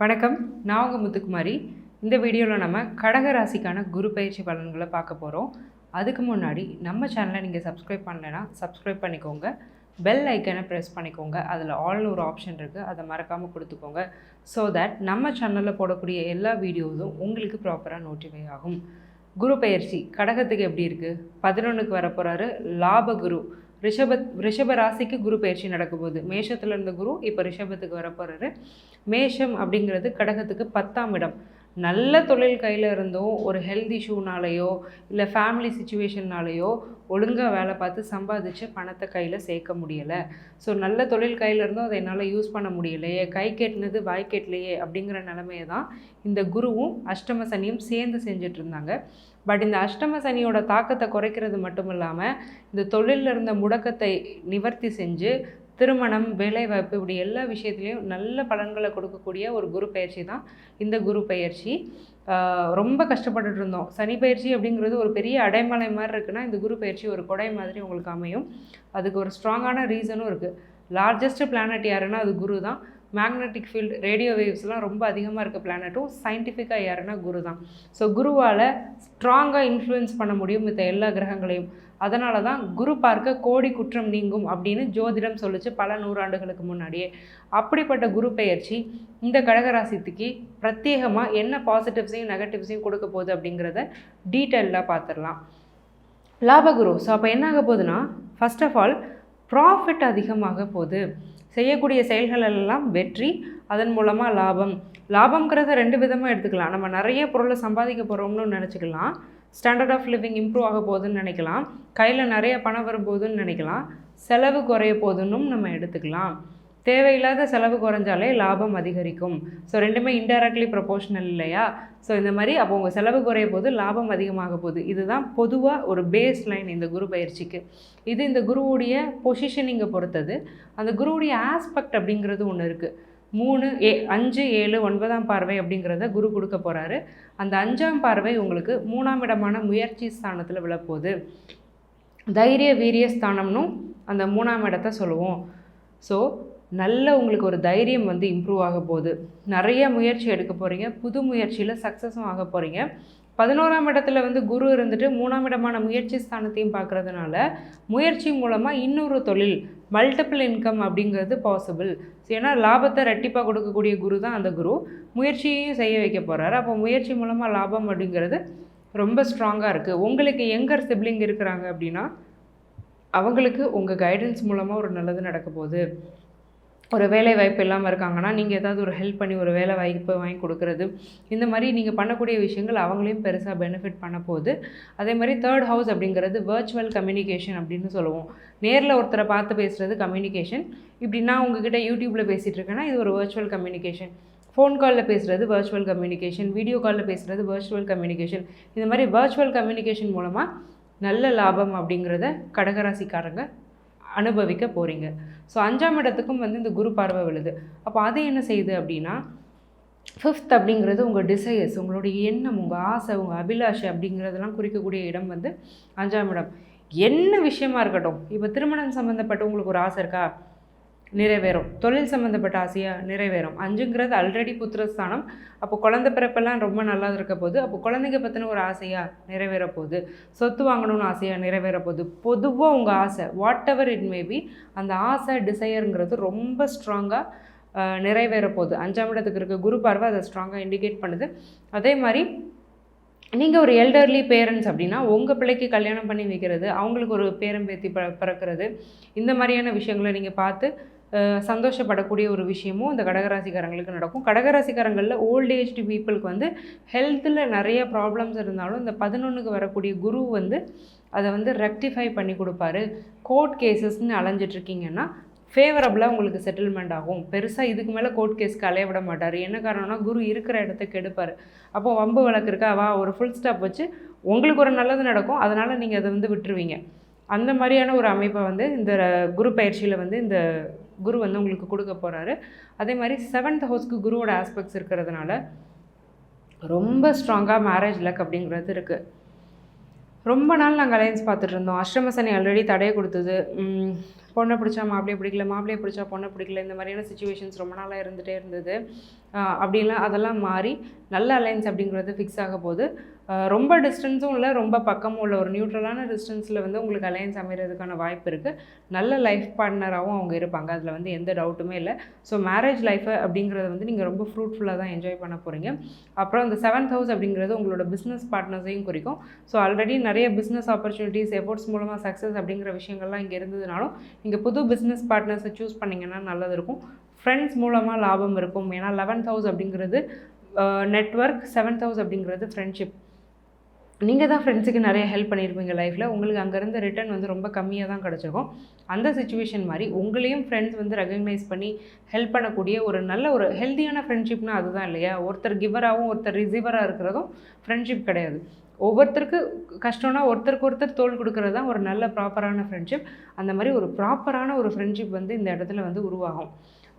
வணக்கம். நான் உங்கள் முத்துக்குமாரி. இந்த வீடியோவில் நம்ம கடக ராசிக்கான குரு பயிற்சி பலன்களை பார்க்க போகிறோம் அதுக்கு முன்னாடி நம்ம சேனலை நீங்கள் சப்ஸ்கிரைப் பண்ணலைன்னா சப்ஸ்கிரைப் பண்ணிக்கோங்க. பெல் ஐக்கனை ப்ரெஸ் பண்ணிக்கோங்க. அதில் ஆல்னு ஒரு ஆப்ஷன் இருக்குது அதை மறக்காமல் கொடுத்துக்கோங்க. ஸோ தட் நம்ம சேனலில் போடக்கூடிய எல்லா வீடியோஸும் உங்களுக்கு ப்ராப்பராக நோட்டிஃபை ஆகும். குரு பயிற்சி கடகத்துக்கு எப்படி இருக்குது பதினொன்றுக்கு வரப்போகிறாரு லாப குரு. ரிஷப ரிஷப ராசிக்கு குரு பயிற்சி நடக்கும்போது மேஷத்தில் இருந்த குரு இப்போ ரிஷபத்துக்கு வரப்போகிறாரு மேஷம் அப்படிங்கிறது கடகத்துக்கு பத்தாம் இடம். நல்ல தொழில் கையில் இருந்தும் ஒரு ஹெல்த் இஷ்யூனாலேயோ இல்லை ஃபேமிலி சுச்சுவேஷன்னாலேயோ ஒழுங்காக வேலை பார்த்து சம்பாதிச்சு பணத்தை கையில் சேர்க்க முடியலை. ஸோ நல்ல தொழில் கையில் இருந்தும் அதை என்னால் யூஸ் பண்ண முடியலையே கை கெட்டினது வாய் கெட்டலையே அப்படிங்கிற நிலமையை தான் இந்த குருவும் அஷ்டம சனியும் சேர்ந்து செஞ்சுட்டு இருந்தாங்க. பட் இந்த அஷ்டம சனியோட தாக்கத்தை குறைக்கிறது மட்டும் இல்லாமல் இந்த தொழிலில் இருந்த முடக்கத்தை நிவர்த்தி செஞ்சு திருமணம் வேலைவாய்ப்பு இப்படி எல்லா விஷயத்துலேயும் நல்ல பலன்களை கொடுக்கக்கூடிய ஒரு குரு பயிற்சி தான் இந்த குரு பயிற்சி. ரொம்ப கஷ்டப்பட்டுட்டு இருந்தோம். சனி பயிற்சி அப்படிங்கிறது ஒரு பெரிய அடைமலை மாதிரி இருக்குன்னா இந்த குரு பயிற்சி ஒரு கொடை மாதிரி உங்களுக்கு அமையும். அதுக்கு ஒரு ஸ்ட்ராங்கான ரீசனும் இருக்குது லார்ஜஸ்ட் பிளானட் யாருன்னா அது குரு தான். மேக்னெட்டிக் ஃபீல்டு ரேடியோ வேவ்ஸ்லாம் ரொம்ப அதிகமாக இருக்க பிளானட்டும் சயின்டிஃபிக்காக யாருன்னா குரு தான். ஸோ குருவால் ஸ்ட்ராங்காக இன்ஃப்ளூயன்ஸ் பண்ண முடியும் மித்த எல்லா கிரகங்களையும். அதனால தான் குரு பார்க்க கோடி குற்றம் நீங்கும் அப்படின்னு ஜோதிடம் சொல்லிச்சு பல நூறாண்டுகளுக்கு முன்னாடியே. அப்படிப்பட்ட குரு பெயர்ச்சி இந்த கடகராசிக்கு பிரத்யேகமாக என்ன பாசிட்டிவ்ஸையும் நெகட்டிவ்ஸையும் கொடுக்க போகுது அப்படிங்கிறத டீட்டெயிலாக பார்த்துடலாம் லாபகுரு ஸோ அப்போ என்ன ஆக போகுதுன்னா ஃபர்ஸ்ட் ஆஃப் ஆல் ப்ராஃபிட் அதிகமாக போகுது. செய்யக்கூடிய செயல்களெல்லாம் வெற்றி அதன் மூலமாக லாபம். லாபங்கிறத ரெண்டு விதமாக எடுத்துக்கலாம். நம்ம நிறைய பொருளை சம்பாதிக்க போகிறோம்னு நினச்சிக்கலாம். ஸ்டாண்டர்ட் ஆஃப் லிவிங் இம்ப்ரூவ் ஆக போகுதுன்னு நினைக்கலாம். கையில் நிறைய பணம் வரும்போதுன்னு நினைக்கலாம். செலவு குறைய போதுன்னும் நம்ம எடுத்துக்கலாம். தேவையில்லாத செலவு குறைஞ்சாலே லாபம் அதிகரிக்கும். ஸோ ரெண்டுமே இன்டெரக்ட்லி ப்ரொபோஷனல் இல்லையா? ஸோ இந்த மாதிரி அப்போ உங்கள் செலவு குறைய போது லாபம் அதிகமாக போகுது. இதுதான் பொதுவாக ஒரு பேஸ் லைன் இந்த குரு பயிற்சிக்கு. இது இந்த குருவுடைய பொசிஷனிங்கை பொறுத்தது. அந்த குருவுடைய ஆஸ்பெக்ட் அப்படிங்கிறது ஒன்று இருக்குது மூணு ஏ அஞ்சு ஏழு ஒன்பதாம் பார்வை அப்படிங்கிறத குரு கொடுக்க போகிறாரு அந்த அஞ்சாம் பார்வை உங்களுக்கு மூணாம் இடமான முயற்சி ஸ்தானத்தில் விழப்போகுது. தைரிய வீரிய ஸ்தானம்னும் அந்த மூணாம் இடத்த சொல்லுவோம். ஸோ நல்ல உங்களுக்கு ஒரு தைரியம் வந்து இம்ப்ரூவ் ஆக போகுது. நிறைய முயற்சி எடுக்க போகிறீங்க புது முயற்சியில் சக்ஸஸும் ஆக போகிறீங்க பதினோராம் இடத்துல வந்து குரு இருந்துட்டு மூணாம் இடமான முயற்சி ஸ்தானத்தையும் பார்க்குறதுனால முயற்சி மூலமாக இன்னொரு தொழில் மல்டிபிள் இன்கம் அப்படிங்கிறது பாசிபிள் ஏன்னா லாபத்தை ரெட்டிப்பாக கொடுக்கக்கூடிய குரு தான் அந்த குரு. முயற்சியையும் செய்ய வைக்க போகிறாரு அப்போ முயற்சி மூலமாக லாபம் அப்படிங்கிறது ரொம்ப ஸ்ட்ராங்காக இருக்குது உங்களுக்கு எங்கர் சிப்ளிங் இருக்கிறாங்க அப்படின்னா அவங்களுக்கு உங்கள் கைடன்ஸ் மூலமாக ஒரு நல்லது நடக்க போகுது. ஒரு வேலை வாய்ப்பு இல்லாமல் இருக்காங்கன்னா நீங்கள் ஏதாவது ஒரு ஹெல்ப் பண்ணி ஒரு வேலை வாய்ப்பு வாங்கி கொடுக்குறது இந்த மாதிரி நீங்கள் பண்ணக்கூடிய விஷயங்கள் அவங்களையும் பெருசாக பெனிஃபிட் பண்ண போகுது. அதே மாதிரி தேர்ட் ஹவுஸ் அப்படிங்கிறது வர்ச்சுவல் கம்யூனிகேஷன் அப்படின்னு சொல்லுவோம். நேரில் ஒருத்தரை பார்த்து பேசுகிறது கம்யூனிகேஷன் இப்படின்னா உங்ககிட்ட யூடியூப்பில் பேசிகிட்டு இருக்கேன்னா இது ஒரு வர்ச்சுவல் கம்யூனிகேஷன் ஃபோன் காலில் பேசுகிறது வர்ச்சுவல் கம்யூனிகேஷன் வீடியோ காலில் பேசுகிறது வர்ச்சுவல் கம்யூனிகேஷன் இந்த மாதிரி வர்ச்சுவல் கம்யூனிகேஷன் மூலமாக நல்ல லாபம் அப்படிங்கிறத கடகராசிக்காரங்க அனுபவிக்க போகிறீங்க ஸோ அஞ்சாம் இடத்துக்கும் வந்து இந்த குரு பார்வை விழுது. அப்போ அது என்ன செய்யுது அப்படின்னா ஃபிஃப்த் அப்படிங்கிறது உங்கள் டிசையர்ஸ் உங்களுடைய எண்ணம் உங்கள் ஆசை உங்கள் அபிலாஷை அப்படிங்கிறதெல்லாம் குறிக்கக்கூடிய இடம் வந்து அஞ்சாம் இடம். என்ன விஷயமா இருக்கட்டும் இப்போ திருமணம் சம்மந்தப்பட்ட உங்களுக்கு ஒரு ஆசை இருக்கா? நிறைவேறும். தொழில் சம்மந்தப்பட்ட ஆசையாக நிறைவேறும். அஞ்சுங்கிறது ஆல்ரெடி புத்திரஸ்தானம் அப்போ குழந்தை பிறப்பெல்லாம் ரொம்ப நல்லா இருக்க போது அப்போ குழந்தைங்க பற்றின ஒரு ஆசையாக நிறைவேற போகுது. சொத்து வாங்கணும்னு ஆசையாக நிறைவேற போகுது. பொதுவாக உங்கள் ஆசை வாட் எவர் இட் மேபி அந்த ஆசை டிசையருங்கிறது ரொம்ப ஸ்ட்ராங்காக நிறைவேற போகுது. அஞ்சாம் இடத்துக்கு இருக்க குரு பார்வை அதை ஸ்ட்ராங்காக இண்டிகேட் பண்ணுது. அதே மாதிரி நீங்கள் ஒரு எல்டர்லி பேரண்ட்ஸ் அப்படின்னா உங்கள் பிள்ளைக்கு கல்யாணம் பண்ணி வைக்கிறது அவங்களுக்கு ஒரு பேரம்பேத்தி ப பிறக்கிறது இந்த மாதிரியான விஷயங்களை நீங்கள் பார்த்து சந்தோஷப்படக்கூடிய ஒரு விஷயமும் இந்த கடகராசிக்காரங்களுக்கு நடக்கும். கடகராசிக்காரங்களில் ஓல்ட் ஏஜ்டு பீப்புளுக்கு வந்து ஹெல்த்தில் நிறைய ப்ராப்ளம்ஸ் இருந்தாலும் இந்த பதினொன்றுக்கு வரக்கூடிய குரு வந்து அதை வந்து ரெக்டிஃபை பண்ணி கொடுப்பாரு. கோர்ட் கேசஸ்ன்னு அலைஞ்சிட்ருக்கீங்கன்னா ஃபேவரபுளாக உங்களுக்கு செட்டில்மெண்ட் ஆகும். பெருசாக இதுக்கு மேலே கோர்ட் கேஸ்க்கு அலைய விட மாட்டார். என்ன காரணம்னா குரு இருக்கிற இடத்த கெடுப்பார். அப்போ வம்பு வழக்கு இருக்கா? வா ஒரு ஃபுல் ஸ்டாப் வச்சு உங்களுக்கு ஒரு நல்லது நடக்கும். அதனால் நீங்கள் அதை வந்து விட்டுருவீங்க. அந்த மாதிரியான ஒரு அமைப்பை வந்து இந்த குரு பயிற்சியில் வந்து இந்த குரு வந்து உங்களுக்கு கொடுக்க போகிறாரு அதே மாதிரி செவன்த் ஹவுஸ்க்கு குருவோட ஆஸ்பெக்ட்ஸ் இருக்கிறதுனால ரொம்ப ஸ்ட்ராங்காக மேரேஜ் லக் அப்படிங்கிறது இருக்குது ரொம்ப நாள் நாங்கள் அலையன்ஸ் பார்த்துட்டு இருந்தோம். அஷ்டம சனி ஆல்ரெடி தடையை கொடுத்தது. பொண்ணை பிடிச்சா மாப்பிள்ளையை பிடிக்கல மாப்பிள்ளையை பிடிச்சா பொண்ணை பிடிக்கல இந்த மாதிரியான சுச்சுவேஷன்ஸ் ரொம்ப நாளாக இருந்துகிட்டே இருந்தது. அப்படிலாம் அதெல்லாம் மாறி நல்ல அலைன்ஸ் அப்படிங்கிறது ஃபிக்ஸ் ஆக போகுது. ரொம்ப டிஸ்டன்ஸும் இல்லை ரொம்ப பக்கமும் உள்ள ஒரு நியூட்ரலான டிஸ்டன்ஸில் வந்து உங்களுக்கு அலையன்ஸ் அமைகிறதுக்கான வாய்ப்பு இருக்குது நல்ல லைஃப் பார்ட்னராகவும் அவங்க இருப்பாங்க. அதில் வந்து எந்த டவுட்டுமே இல்லை. ஸோ மேரேஜ் லைஃபை அப்படிங்கிறத வந்து நீங்கள் ரொம்ப ஃப்ரூட்ஃபுல்லாக தான் என்ஜாய் பண்ண போகிறீங்க அப்புறம் இந்த செவன்த் ஹவுஸ் அப்படிங்கிறது உங்களோட பிஸ்னஸ் பார்ட்னர்ஸையும் குறிக்கும். ஸோ ஆல்ரெடி நிறைய பிஸ்னஸ் ஆப்பர்ச்சுனிட்டிஸ் எஃபோர்ட்ஸ் மூலமாக சக்ஸஸ் அப்படிங்கிற விஷயங்கள்லாம் இங்கே இருந்ததுனாலும் நீங்கள் புது பிஸ்னஸ் பார்ட்னர்ஸை சூஸ் பண்ணிங்கன்னா நல்லது இருக்கும். ஃப்ரெண்ட்ஸ் மூலமாக லாபம் இருக்கும். ஏன்னா லெவன்த் ஹவுஸ் அப்படிங்கிறது நெட்ஒர்க் செவன்த் ஹவுஸ் அப்படிங்கிறது ஃப்ரெண்ட்ஷிப் நீங்கள் தான் ஃப்ரெண்ட்ஸுக்கு நிறைய ஹெல்ப் பண்ணியிருப்பீங்க லைஃப்பில் உங்களுக்கு அங்கேருந்து ரிட்டர்ன் வந்து ரொம்ப கம்மியாக தான் கிடச்சிருக்கும். அந்த சுச்சுவேஷன் மாதிரி உங்களையும் ஃப்ரெண்ட்ஸ் வந்து ரெகக்னைஸ் பண்ணி ஹெல்ப் பண்ணக்கூடிய ஒரு நல்ல ஒரு ஹெல்த்தியான ஃப்ரெண்ட்ஷிப்னா அதுதான் இல்லையா? ஒருத்தர் கிவராகவும் ஒருத்தர் ரிசீவராக இருக்கிறதும் ஃப்ரெண்ட்ஷிப் கிடையாது. ஒவ்வொருத்தருக்கு கஷ்டம்னா ஒருத்தருக்கு ஒருத்தர் தோல் கொடுக்கறது தான் ஒரு நல்ல ப்ராப்பரான ஃப்ரெண்ட்ஷிப் அந்த மாதிரி ஒரு ப்ராப்பரான ஒரு ஃப்ரெண்ட்ஷிப் வந்து இந்த இடத்துல வந்து உருவாகும்.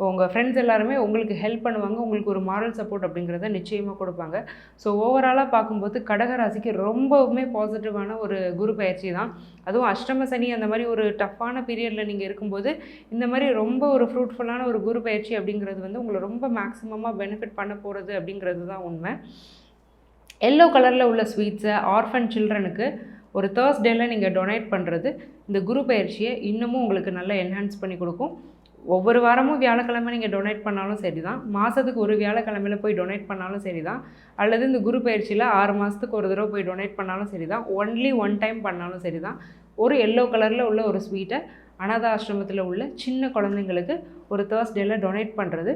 உங்கள் ஃப்ரெண்ட்ஸ் எல்லாருமே உங்களுக்கு ஹெல்ப் பண்ணுவாங்க உங்களுக்கு ஒரு மாரல் சப்போர்ட் அப்படிங்கிறத நிச்சயமாக கொடுப்பாங்க. ஸோ ஓவராலாக பார்க்கும்போது கடகராசிக்கு ரொம்பவுமே பாசிட்டிவான ஒரு குரு பயிற்சி தான். அதுவும் அஷ்டம சனி அந்த மாதிரி ஒரு டஃப்பான பீரியடில் நீங்கள் இருக்கும்போது இந்த மாதிரி ரொம்ப ஒரு ஃப்ரூட்ஃபுல்லான ஒரு குரு பயிற்சி அப்படிங்கிறது வந்து உங்களை ரொம்ப மேக்ஸிமமாக பெனிஃபிட் பண்ண போகிறது அப்படிங்கிறது தான் உண்மை. எல்லோ கலரில் உள்ள ஸ்வீட்ஸை ஆர்ஃபன் சில்ட்ரனுக்கு ஒரு தேர்ஸ்டேயில் நீங்கள் டொனேட் பண்ணுறது இந்த குரு பயிற்சியை இன்னமும் உங்களுக்கு நல்லா என்ஹான்ஸ் பண்ணி கொடுக்கும். ஒவ்வொரு வாரமும் வியாழக்கிழமை நீங்கள் டொனேட் பண்ணாலும் சரி தான் மாதத்துக்கு ஒரு வியாழக்கிழமையில் போய் டொனேட் பண்ணாலும் சரி தான் அல்லது இந்த குரு பயிற்சியில் ஆறு மாதத்துக்கு ஒரு தடவை போய் டொனேட் பண்ணாலும் சரி தான் ஒன்லி ஒன் டைம் பண்ணாலும் சரி தான் ஒரு எல்லோ கலரில் உள்ள ஒரு ஸ்வீட்டை அனாத ஆசிரமத்தில் உள்ள சின்ன குழந்தைங்களுக்கு ஒரு தேர்ஸ்டேயில் டொனேட் பண்ணுறது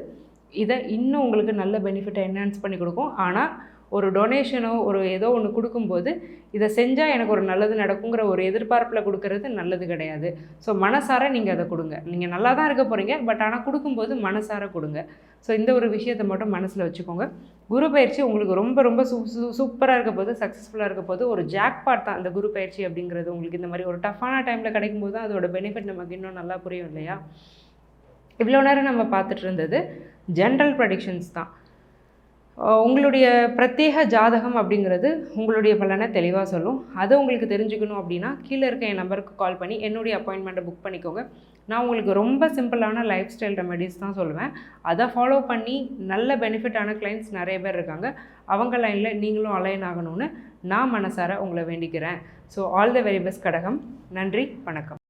இதை இன்னும் உங்களுக்கு நல்ல பெனிஃபிட்டை என்ஹான்ஸ் பண்ணி கொடுக்கும். ஆனால் ஒரு டொனேஷனோ ஒரு ஏதோ ஒன்று கொடுக்கும்போது இதை செஞ்சால் எனக்கு ஒரு நல்லது நடக்குங்கிற ஒரு எதிர்பார்ப்பில் கொடுக்கறது நல்லது கிடையாது. ஸோ மனசார நீங்கள் அதை கொடுங்க. நீங்கள் நல்லா தான் இருக்க போகிறீங்க பட் ஆனால் கொடுக்கும்போது மனசார கொடுங்க. ஸோ இந்த ஒரு விஷயத்தை மட்டும் மனசில் வச்சுக்கோங்க. குரு பயிற்சி உங்களுக்கு ரொம்ப ரொம்ப சூ சூப்பராக இருக்க போது சக்ஸஸ்ஃபுல்லாக இருக்க போது ஒரு ஜாக்பாட் தான் இந்த குரு பயிற்சி அப்படிங்கிறது. உங்களுக்கு இந்த மாதிரி ஒரு டஃப்பான டைமில் கிடைக்கும்போது தான் அதோட பெனிஃபிட் நமக்கு இன்னும் நல்லா புரியும் இல்லையா? இவ்வளோ நேரம் நம்ம பார்த்துட்டு இருந்தது ஜென்ரல் ப்ரடிக்ஷன்ஸ் தான். உங்களுடைய பிரத்யேக ஜாதகம் அப்படிங்கிறது உங்களுடைய பலனை தெளிவாக சொல்லும். அதை உங்களுக்கு தெரிஞ்சுக்கணும் அப்படின்னா கீழே இருக்க என் நம்பருக்கு கால் பண்ணி என்னுடைய அப்பாயின்மெண்ட்டை புக் பண்ணிக்கோங்க. நான் உங்களுக்கு ரொம்ப சிம்பிளான லைஃப் ஸ்டைல் ரெமெடிஸ் தான் சொல்லுவேன். அதை ஃபாலோ பண்ணி நல்ல பெனிஃபிட்டான கிளைண்ட்ஸ் நிறைய பேர் இருக்காங்க. அவங்க லைனில் நீங்களும் அலைன் ஆகணும்னு நான் மனசார உங்களை வேண்டிக்கிறேன். So all the very best கடகம். நன்றி வணக்கம்.